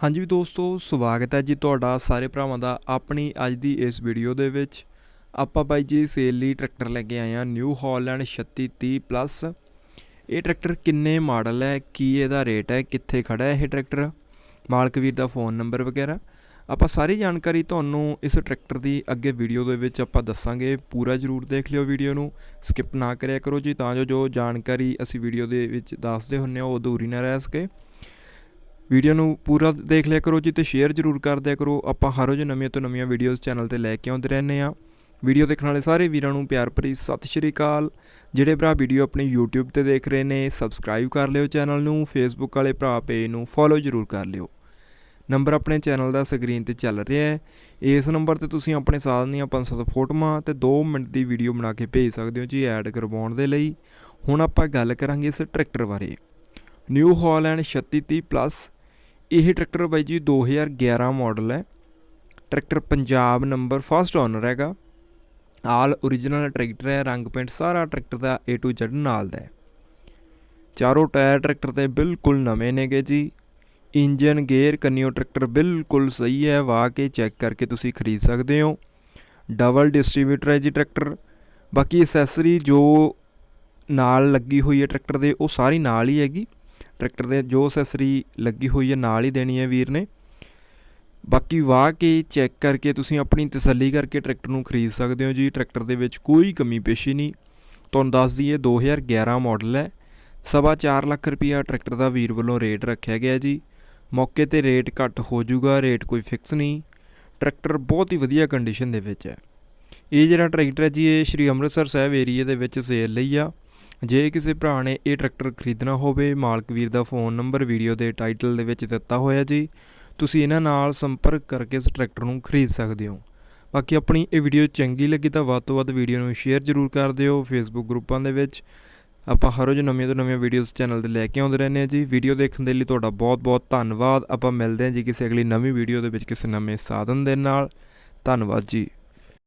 ਹਾਂਜੀ ਦੋਸਤੋ, ਸਵਾਗਤ ਹੈ ਜੀ ਤੁਹਾਡਾ ਸਾਰੇ ਭਰਾਵਾਂ ਦਾ ਆਪਣੀ ਅੱਜ ਦੀ ਇਸ ਵੀਡੀਓ ਦੇ ਵਿੱਚ। ਆਪਾਂ ਬਾਈ ਜੀ ਸੇਲ ਲਈ ਟਰੈਕਟਰ ਲੈ ਕੇ ਆਏ ਆ ਨਿਊ ਹਾਲੈਂਡ 3630 ਪਲੱਸ ਇਹ ਟਰੈਕਟਰ ਕਿੰਨੇ ਮਾਡਲ ਹੈ, ਕੀ ਇਹਦਾ ਰੇਟ ਹੈ, ਕਿੱਥੇ ਖੜਾ ਹੈ ਇਹ ਟਰੈਕਟਰ ਮਾਲਕ ਵੀਰ ਦਾ ਫੋਨ ਨੰਬਰ ਵਗੈਰਾ। ਆਪਾਂ ਸਾਰੀ ਜਾਣਕਾਰੀ ਤੁਹਾਨੂੰ ਇਸ ਟਰੈਕਟਰ ਦੀ ਅੱਗੇ ਵੀਡੀਓ ਦੇ ਵਿੱਚ ਆਪਾਂ ਦੱਸਾਂਗੇ। ਪੂਰਾ ਜਰੂਰ ਦੇਖ ਲਿਓ ਵੀਡੀਓ ਨੂੰ। ਸਕਿਪ ਨਾ ਕਰਿਆ ਕਰੋ ਜੀ, ਤਾਂ ਜੋ ਜੋ ਜਾਣਕਾਰੀ ਅਸੀਂ ਵੀਡੀਓ ਦੇ ਵਿੱਚ ਦੱਸਦੇ ਹੁੰਨੇ ਆ, ਉਹ ਅਧੂਰੀ ਨਾ ਰਹਿ ਸਕੇ। ਵੀਡੀਓ ਨੂੰ ਪੂਰਾ ਦੇਖ ਲਿਆ ਕਰੋ ਜੀ ਤੇ ਸ਼ੇਅਰ ਜ਼ਰੂਰ ਕਰ ਦਿਆ ਕਰੋ। ਆਪਾਂ ਹਰ ਰੋਜ਼ ਨਵੀਆਂ ਤੋਂ ਨਵੀਆਂ ਵੀਡੀਓਜ਼ ਚੈਨਲ ਤੇ ਲੈ ਕੇ ਆਉਂਦੇ ਰਹਿੰਦੇ ਆ ਵੀਡੀਓ ਦੇਖਣ ਵਾਲੇ ਸਾਰੇ ਵੀਰਾਂ ਨੂੰ ਪਿਆਰ ਭਰੀ ਸਤਿ ਸ਼੍ਰੀ ਅਕਾਲ। ਜਿਹੜੇ ਭਰਾ ਵੀਡੀਓ ਆਪਣੀ YouTube ਤੇ ਦੇਖ ਰਹੇ ਨੇ ਸਬਸਕ੍ਰਾਈਬ ਕਰ ਲਿਓ ਚੈਨਲ ਨੂੰ। Facebook ਵਾਲੇ ਭਰਾ ਪੇਜ ਨੂੰ ਫੋਲੋ ਜ਼ਰੂਰ ਕਰ ਲਿਓ। ਨੰਬਰ ਆਪਣੇ ਚੈਨਲ ਦਾ ਸਕਰੀਨ ਤੇ ਚੱਲ ਰਿਹਾ ਹੈ। ਇਸ ਨੰਬਰ ਤੇ ਤੁਸੀਂ ਆਪਣੇ ਸਾਧਨ ਦੀਆਂ 500 ਫੋਟੋਆਂ ਤੇ 2 ਮਿੰਟ ਦੀ ਵੀਡੀਓ ਬਣਾ ਕੇ ਭੇਜ ਸਕਦੇ ਹੋ ਜੀ ਐਡ ਕਰਵਾਉਣ ਦੇ ਲਈ। ਹੁਣ ਆਪਾਂ ਗੱਲ ਕਰਾਂਗੇ ਇਸ ਟਰੈਕਟਰ ਬਾਰੇ। ਨਿਊ ਹਾਲੈਂਡ 3630 ਪਲੱਸ ਇਹ ਟਰੈਕਟਰ ਬਾਈ ਜੀ 2011 ਮਾਡਲ ਹੈ। Tractor Punjab number first owner ਹੈਗਾ। ਆਲ origignal ਟਰੈਕਟਰ ਹੈ, ਰੰਗ ਪੇਂਟ ਸਾਰਾ ਟਰੈਕਟਰ ਦਾ A to Z ਨਾਲ ਦਾ ਹੈ। ਚਾਰੋਂ ਟਾਇਰ ਟਰੈਕਟਰ ਦੇ ਬਿਲਕੁਲ ਨਵੇਂ ਨੇਗੇ ਜੀ। ਇੰਜਨ, ਗੇਅਰ, ਕੰਨਿਓ ਟਰੈਕਟਰ ਬਿਲਕੁਲ ਸਹੀ ਹੈ। ਵਾ ਕੇ ਚੈੱਕ ਕਰਕੇ ਤੁਸੀਂ ਖਰੀਦ ਸਕਦੇ ਹੋ। ਡਬਲ ਡਿਸਟ੍ਰੀਬਿਊਟਰ ਹੈ ਜੀ ਟਰੈਕਟਰ। ਬਾਕੀ ਐਸੈਸਰੀ ਜੋ ਨਾਲ ਲੱਗੀ ਹੋਈ ਹੈ ਟਰੈਕਟਰ ਦੇ, ਉਹ ਸਾਰੀ ਨਾਲ ਹੀ ਹੈਗੀ। ਟਰੈਕਟਰ ਦੇ ਜੋ ਅਸੈਸਰੀ ਲੱਗੀ ਹੋਈ ਹੈ, ਨਾਲ ਹੀ ਦੇਣੀ ਹੈ ਵੀਰ ਨੇ। ਬਾਕੀ ਵਾਹ ਕੇ ਚੈੱਕ ਕਰਕੇ ਤੁਸੀਂ ਆਪਣੀ ਤਸੱਲੀ ਕਰਕੇ ਟਰੈਕਟਰ ਨੂੰ ਖਰੀਦ ਸਕਦੇ ਹੋ ਜੀ। ਟਰੈਕਟਰ ਦੇ ਵਿੱਚ ਕੋਈ ਕਮੀ ਪੇਸ਼ੀ ਨਹੀਂ। ਤੁਹਾਨੂੰ ਦੱਸ ਦਈਏ 2011 ਮਾਡਲ ਹੈ। ਸਵਾ 4 ਲੱਖ ਰੁਪਈਆ ਟਰੈਕਟਰ ਦਾ ਵੀਰ ਵੱਲੋਂ ਰੇਟ ਰੱਖਿਆ ਗਿਆ ਜੀ। ਮੌਕੇ ਤੇ ਰੇਟ ਘੱਟ ਹੋ ਜਾਊਗਾ, ਰੇਟ ਕੋਈ ਫਿਕਸ ਨਹੀਂ। ਟਰੈਕਟਰ ਬਹੁਤ ਹੀ ਵਧੀਆ ਕੰਡੀਸ਼ਨ ਦੇ ਵਿੱਚ ਹੈ। ਇਹ ਜਿਹੜਾ ਟਰੈਕਟਰ ਹੈ ਜੀ, ਇਹ ਸ਼੍ਰੀ ਅੰਮ੍ਰਿਤਸਰ ਸਾਹਿਬ ਏਰੀਆ ਦੇ ਵਿੱਚ ਸੇਲ ਲਈ ਆ। ਜੇ ਕਿਸੇ ਭਰਾ ਨੇ ਇਹ ਟਰੈਕਟਰ ਖਰੀਦਣਾ ਹੋਵੇ, ਮਾਲਕ ਵੀਰ ਦਾ ਫੋਨ ਨੰਬਰ, ਵੀਡੀਓ ਦੇ ਟਾਈਟਲ ਦੇ ਵਿੱਚ ਦਿੱਤਾ ਹੋਇਆ ਜੀ। ਤੁਸੀਂ ਇਹਨਾਂ ਨਾਲ ਸੰਪਰਕ ਕਰਕੇ ਇਸ ਟਰੈਕਟਰ ਨੂੰ ਖਰੀਦ ਸਕਦੇ ਹੋ। ਬਾਕੀ ਆਪਣੀ ਇਹ ਵੀਡੀਓ ਚੰਗੀ ਲੱਗੀ ਤਾਂ ਵੱਧ ਤੋਂ ਵੱਧ ਵੀਡੀਓ ਨੂੰ ਸ਼ੇਅਰ ਜ਼ਰੂਰ ਕਰ ਦਿਓ ਫੇਸਬੁੱਕ ਗਰੁੱਪਾਂ ਦੇ ਵਿੱਚ। ਆਪਾਂ ਹਰ ਰੋਜ਼ ਨਵੀਆਂ ਤੋਂ ਨਵੀਆਂ ਵੀਡੀਓਜ਼ ਚੈਨਲ ਤੇ ਲੈ ਕੇ ਆਉਂਦੇ ਰਹਿੰਦੇ ਹਾਂ ਜੀ। ਵੀਡੀਓ ਦੇਖਣ ਦੇ ਲਈ ਤੁਹਾਡਾ ਬਹੁਤ ਬਹੁਤ ਧੰਨਵਾਦ। ਆਪਾਂ ਮਿਲਦੇ ਹਾਂ ਜੀ ਕਿਸੇ ਅਗਲੀ ਨਵੀਂ ਵੀਡੀਓ ਦੇ ਵਿੱਚ ਕਿਸੇ ਨਵੇਂ ਸਾਧਨ ਦੇ ਨਾਲ। ਧੰਨਵਾਦ ਜੀ।